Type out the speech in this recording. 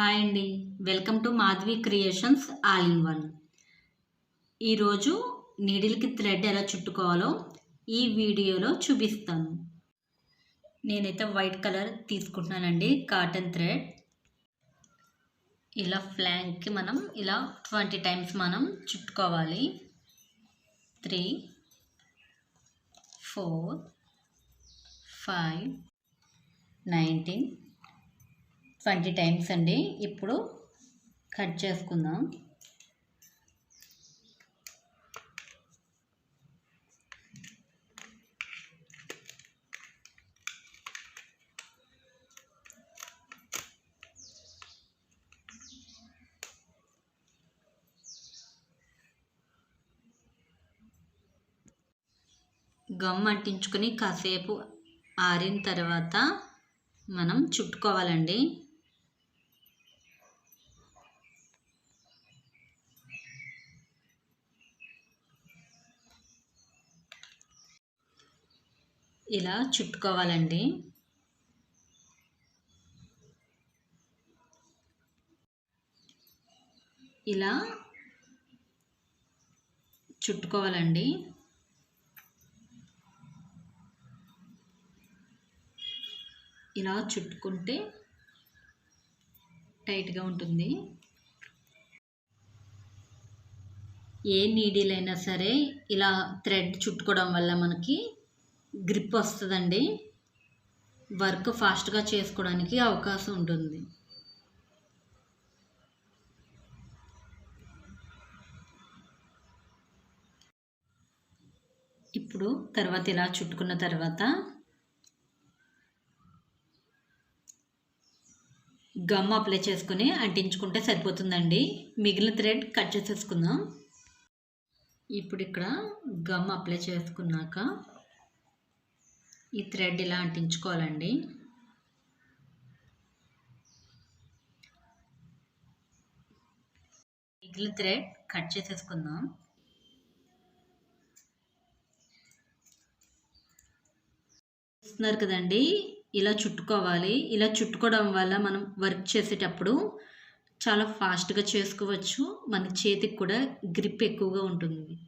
Hi అండి. Welcome to Madhavi creations all in one. ఈరోజు నీడిల్కి థ్రెడ్ ఎలా చుట్టుకోవాలో ఈ వీడియోలో చూపిస్తాను. నేనైతే వైట్ కలర్ తీసుకుంటున్నానండి కాటన్ థ్రెడ్ ఇలా ఫ్లాంక్కి మనం ఇలా ట్వంటీ టైమ్స్ మనం చుట్టుకోవాలి. Three four five nineteen. Twenty times అండి. ఇప్పుడు కట్ చేసుకుందాం. గమ్ అంటించుకొని కాసేపు ఆరిన తర్వాత మనం చుట్టుకోవాలండి. ఇలా చుట్టుకోవాలండి. ఇలా చుట్టుకోవాలండి. ఇలా చుట్టుకుంటే టైట్గా ఉంటుంది. ఏ నీడిలైనా సరే ఇలా థ్రెడ్ చుట్టుకోవడం వల్ల మనకి గ్రిప్ వస్తుందండి. వర్క్ ఫాస్ట్గా చేసుకోవడానికి అవకాశం ఉంటుంది. ఇప్పుడు తర్వాత ఇలా చుట్టుకున్న తర్వాత గమ్ అప్లై చేసుకుని అంటించుకుంటే సరిపోతుందండి. మిగిలిన థ్రెడ్ కట్ చేసేసుకుందాం. ఇప్పుడు ఇక్కడ గమ్ అప్లై చేసుకున్నాక ఈ థ్రెడ్ ఇలా అంటించుకోవాలండి. మిగిలిన థ్రెడ్ కట్ చేసేసుకుందాం. చూస్తున్నారు కదండి ఇలా చుట్టుకోవాలి. ఇలా చుట్టుకోవడం వల్ల మనం వర్క్ చేసేటప్పుడు చాలా ఫాస్ట్గా చేసుకోవచ్చు. మన చేతికి కూడా గ్రిప్ ఎక్కువగా ఉంటుంది.